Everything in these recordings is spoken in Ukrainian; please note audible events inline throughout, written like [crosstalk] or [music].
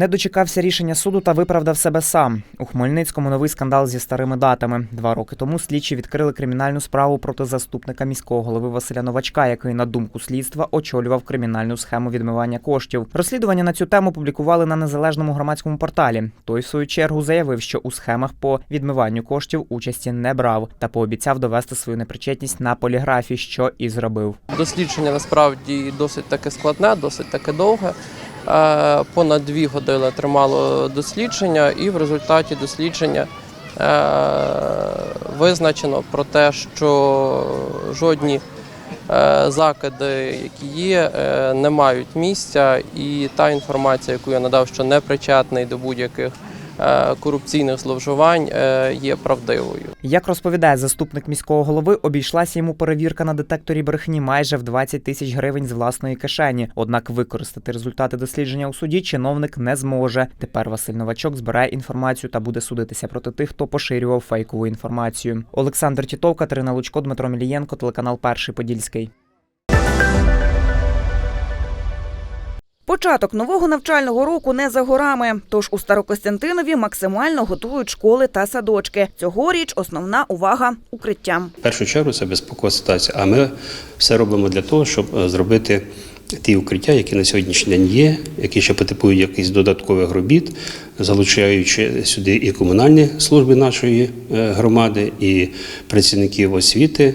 Не дочекався рішення суду та виправдав себе сам. У Хмельницькому новий скандал зі старими датами. Два роки тому слідчі відкрили кримінальну справу проти заступника міського голови Василя Новачка, який, на думку слідства, очолював кримінальну схему відмивання коштів. Розслідування на цю тему публікували на незалежному громадському порталі. Той, в свою чергу, заявив, що у схемах по відмиванню коштів участі не брав та пообіцяв довести свою непричетність на поліграфі, що і зробив. Дослідження насправді досить таке складне, досить таке довге. Е, Понад дві години тримало дослідження, і в результаті дослідження е, визначено про те, що жодні е, закиди, які є, не мають місця, і та інформація, яку я надав, що не причетний до будь-яких корупційних зловживань, е, є правдивою. Як розповідає заступник міського голови, обійшлася йому перевірка на детекторі брехні майже в 20 тисяч гривень з власної кишені. Однак використати результати дослідження у суді чиновник не зможе. Тепер Василь Новачок збирає інформацію та буде судитися проти тих, хто поширював фейкову інформацію. Олександр Тітов, Катерина Лучко, Дмитро Мілієнко, телеканал Перший Подільський. Початок нового навчального року не за горами. Тож у Старокостянтинові максимально готують школи та садочки. Цьогоріч основна увага укриттям. В першу чергу це безпекова ситуація. А ми все робимо для того, щоб е, зробити ті укриття, які на сьогоднішній день є, які ще потребують якихось додаткових робіт, залучаючи сюди і комунальні служби нашої е, громади, і працівників освіти.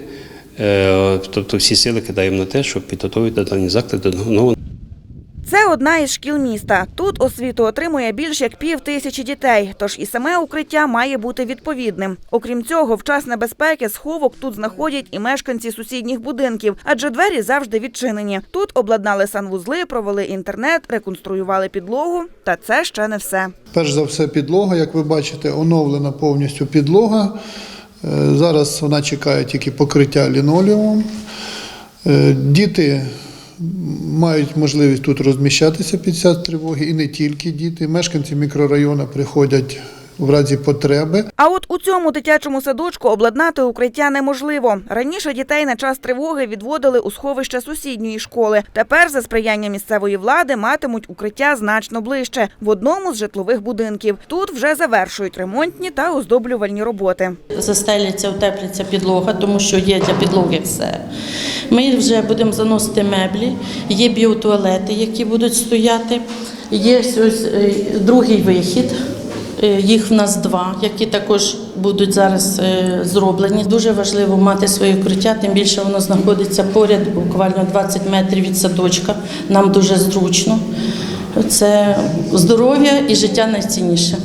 Е, Тобто всі сили кидаємо на те, щоб підготовити дані заклади до нового одна із шкіл міста. Тут освіту отримує більш як пів тисячі дітей, тож і саме укриття має бути відповідним. Окрім цього, в час небезпеки сховок тут знаходять і мешканці сусідніх будинків, адже двері завжди відчинені. Тут обладнали санвузли, провели інтернет, реконструювали підлогу. Та це ще не все. Перш за все, підлога, як ви бачите, оновлена повністю підлога. Е, Зараз вона чекає тільки покриття лінолеумом. Е, Діти мають можливість тут розміщатися під час тривоги, і не тільки діти. Мешканці мікрорайону приходять в разі потреби. А от у цьому дитячому садочку обладнати укриття неможливо. Раніше дітей на час тривоги відводили у сховище сусідньої школи. Тепер, за сприяння місцевої влади, матимуть укриття значно ближче в одному з житлових будинків. Тут вже завершують ремонтні та оздоблювальні роботи. застеляться, утепляться підлога, тому що є для підлоги все. Ми вже будемо заносити меблі, є біотуалети, які будуть стояти. Є ось е, другий вихід. Е, Їх в нас два, які також будуть зараз е, зроблені. Дуже важливо мати своє укриття, тим більше воно знаходиться поряд, буквально 20 метрів від садочка. Нам дуже зручно. Це здоров'я і життя найцінніше.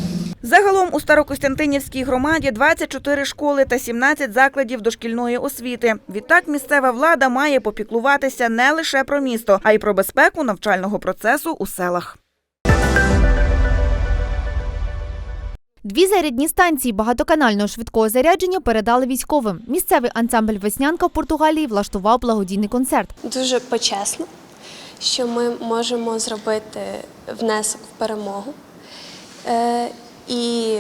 Загалом у Старокостянтинівській громаді 24 школи та 17 закладів дошкільної освіти. Відтак місцева влада має попіклуватися не лише про місто, а й про безпеку навчального процесу у селах. Дві зарядні станції багатоканального швидкого зарядження передали військовим. Місцевий ансамбль Веснянка в Португалії влаштував благодійний концерт. дуже почесно, що ми можемо зробити внесок в перемогу. Е, і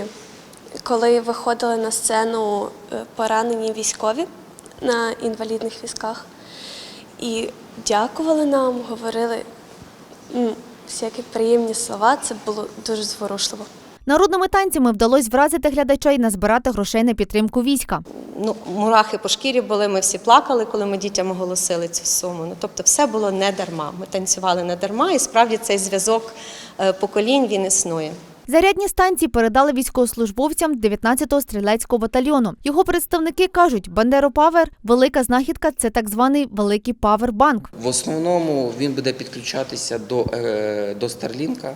коли виходили на сцену е, поранені військові на інвалідних візках і дякували нам, говорили всякі приємні слова, це було дуже зворушливо. Народними танцями вдалося вразити глядача і назбирати грошей на підтримку війська. ну, мурахи по шкірі були, ми всі плакали, коли ми дітям оголосили цю суму. Ну, тобто все було не дарма. Ми танцювали не дарма, і справді цей зв'язок е, поколінь він існує. Зарядні станції передали військовослужбовцям 19-го стрілецького батальйону. Його представники кажуть, Бандеро Павер велика знахідка це так званий великий павербанк. В основному він буде підключатися до, е, до Starlink.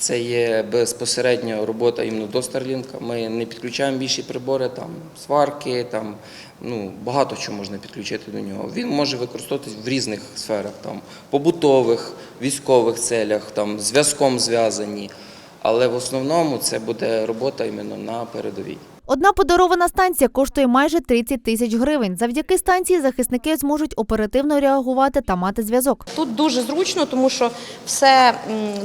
Це є безпосередньо робота іменно до Starlink. Ми не підключаємо більші прибори, там сварки, там ну багато чого можна підключити до нього. Він може використовуватись в різних сферах, там побутових, військових целях, там зв'язком зв'язані. Але в основному це буде робота іменно на передовій. Одна подарована станція коштує майже 30 тисяч гривень. Завдяки станції захисники зможуть оперативно реагувати та мати зв'язок. Тут дуже зручно, тому що все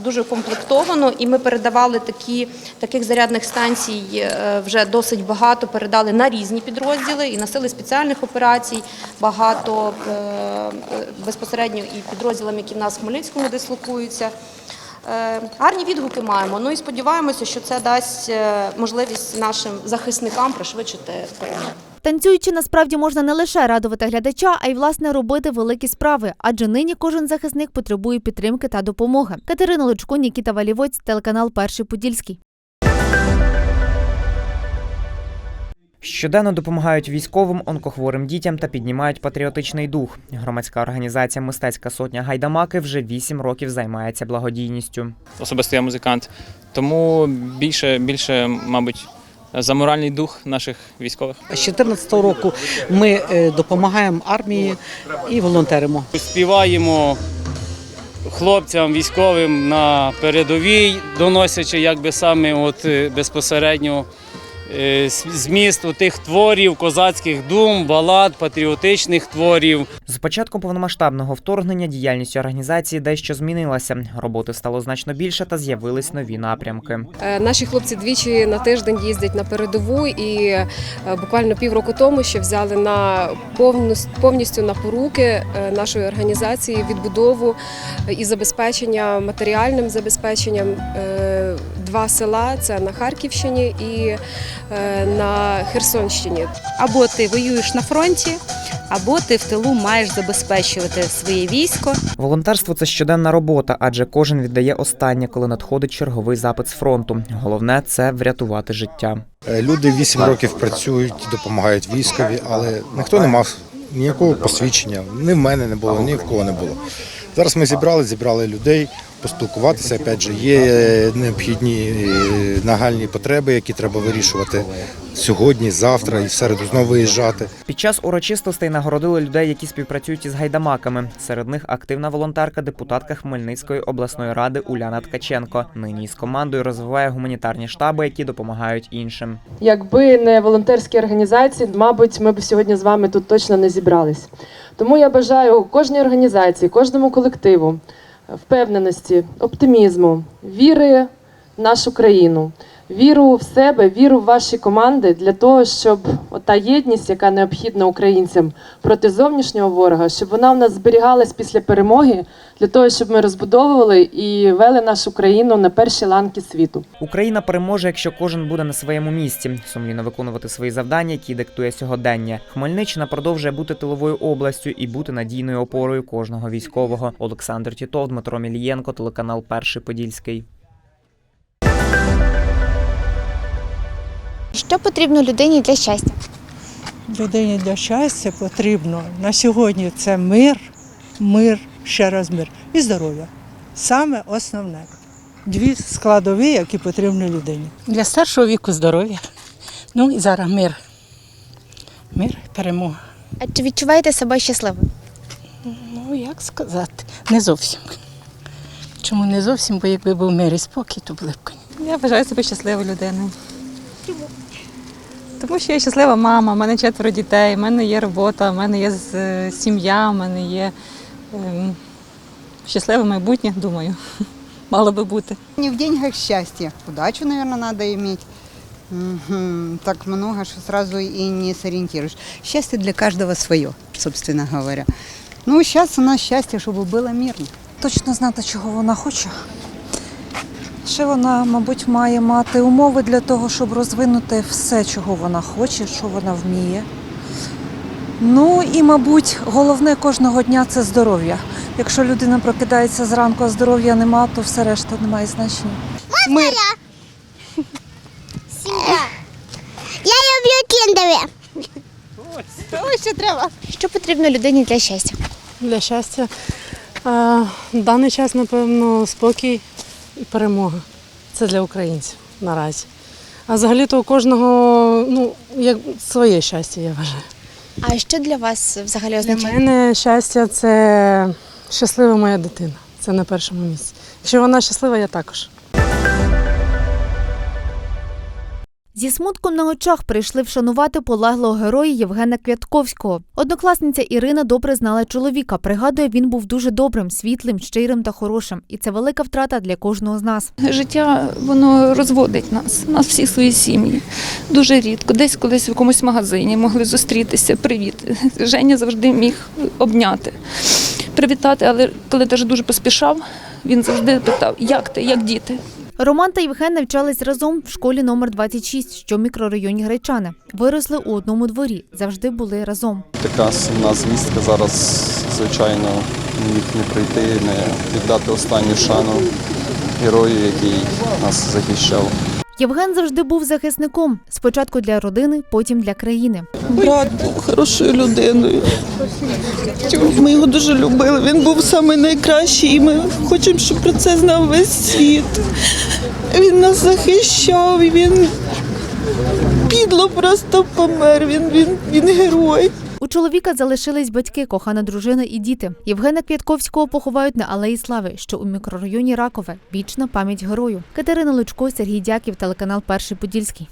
дуже комплектовано, і ми передавали такі таких зарядних станцій е, вже досить багато. Передали на різні підрозділи і на сили спеціальних операцій. Багато е, безпосередньо і підрозділам, які в нас в Хмельницькому дислокуються. Е, Гарні відгуки маємо. Ну і сподіваємося, що це дасть е, можливість нашим захисникам пришвидшити перемогу. Танцюючи, насправді можна не лише радувати глядача, а й власне робити великі справи, адже нині кожен захисник потребує підтримки та допомоги. Катерина Лучко, Нікіта Валівоць, телеканал Перший Подільський. Щоденно допомагають військовим, онкохворим дітям та піднімають патріотичний дух. Громадська організація Мистецька сотня Гайдамаки вже вісім років займається благодійністю. особисто я музикант. Тому більше, більше, мабуть, за моральний дух наших військових. З 2014 року ми е, допомагаємо армії і волонтеримо. Співаємо хлопцям військовим на передовій, доносячи якби саме от е, безпосередньо е, зміст тих творів, козацьких дум, балад, патріотичних творів. З початком повномасштабного вторгнення діяльність організації дещо змінилася. Роботи стало значно більше та з'явились нові напрямки. Е, Наші хлопці двічі на тиждень їздять на передову, і е, буквально півроку тому ще взяли на повну- повністю на поруки нашої організації відбудову і забезпечення матеріальним забезпеченням два села: це на Харківщині і е, на Херсонщині. Або ти воюєш на фронті, або ти в тилу маєш забезпечувати своє військо. Волонтерство це щоденна робота, адже кожен віддає останнє, коли надходить черговий запит з фронту. Головне це врятувати життя. Е, Люди 8 років працюють, допомагають військові, але ніхто не мав ніякого посвідчення. Ні в мене не було, ні в кого не було. Зараз ми зібрали, зібрали людей, поспілкуватися. Опять же, є е, необхідні е, нагальні потреби, які треба вирішувати сьогодні, завтра і в середу знову виїжджати. Під час урочистостей нагородили людей, які співпрацюють із гайдамаками. Серед них активна волонтерка, депутатка Хмельницької обласної ради Уляна Ткаченко. Нині з командою розвиває гуманітарні штаби, які допомагають іншим. Якби не волонтерські організації, мабуть, ми б сьогодні з вами тут точно не зібрались. Тому я бажаю кожній організації, кожному колективу впевненості, оптимізму, віри в нашу країну, віру в себе, віру в ваші команди для того, щоб та єдність, яка необхідна українцям проти зовнішнього ворога, щоб вона в нас зберігалась після перемоги, для того, щоб ми розбудовували і вели нашу країну на перші ланки світу. Україна переможе, якщо кожен буде на своєму місці, сумлінно виконувати свої завдання, які диктує сьогодення. Хмельниччина продовжує бути тиловою областю і бути надійною опорою кожного військового. Олександр Тітов, Дмитро Мілієнко, телеканал Перший Подільський. Що потрібно людині для щастя? Людині для щастя потрібно на сьогодні це мир, мир, ще раз мир і здоров'я. Саме основне. Дві складові, які потрібні людині. Для старшого віку здоров'я. Ну і зараз мир. Мир, перемога. А чи відчуваєте себе щасливим? Ну, як сказати, не зовсім. Чому не зовсім, бо якби був мир і спокій, то були б коні. Я вважаю себе щасливою людиною. Тому що я щаслива мама, в мене четверо дітей, в мене є робота, в мене є сім'я, в мене є ем, щасливе майбутнє, думаю. [laughs] Мало би бути. Не в деньгах счастье. Удачу, надо иметь. Мгм. Так много, что сразу и не сориентируешь. Счастье для каждого свое, собственно говоря. Ну, сейчас у нас счастье, чтобы было мирно. Точно знати, чого вона хоче. Ще вона, мабуть, має мати умови для того, щоб розвинути все, чого вона хоче, що вона вміє. Ну і, мабуть, головне кожного дня це здоров'я. Якщо людина прокидається зранку, а здоров'я нема, то все решта не має значення. Мир. Сім'я. Я люблю кіндери. Ось що треба. Що потрібно людині для щастя? Для щастя а, в даний час, напевно, спокій і перемога. Це для українців наразі. А взагалі-то у кожного ну, як своє щастя, я вважаю. А що для вас взагалі Для означає? мене щастя це щаслива моя дитина. Це на першому місці. Якщо вона щаслива, я також. Зі смутком на очах прийшли вшанувати полеглого героя Євгена Квятковського. Однокласниця Ірина добре знала чоловіка. Пригадує, він був дуже добрим, світлим, щирим та хорошим. І це велика втрата для кожного з нас. Життя воно розводить нас, нас всі свої сім'ї. Дуже рідко. Десь колись в якомусь магазині могли зустрітися. Привіт. Женя завжди міг обняти, привітати, але коли теж дуже поспішав, Він завжди питав, як ти, як діти. Роман та Євген навчались разом в школі номер 26, що в мікрорайоні Гречани. Виросли у одному дворі, завжди були разом. Така сумна звістка зараз, звичайно, міг не прийти, не віддати останню шану герою, який нас захищав. Євген завжди був захисником. Спочатку для родини, потім для країни. Брат був хорошою людиною. Ми його дуже любили. Він був самий найкращий, і ми хочемо, щоб про це знав весь світ. Він нас захищав, і він підло просто помер. Він, він, він герой. У чоловіка залишились батьки, кохана дружина і діти. Євгена Квятковського поховають на Алеї Слави, що у мікрорайоні Ракове. Вічна пам'ять герою. Катерина Лучко, Сергій Дяків, телеканал Перший Подільський.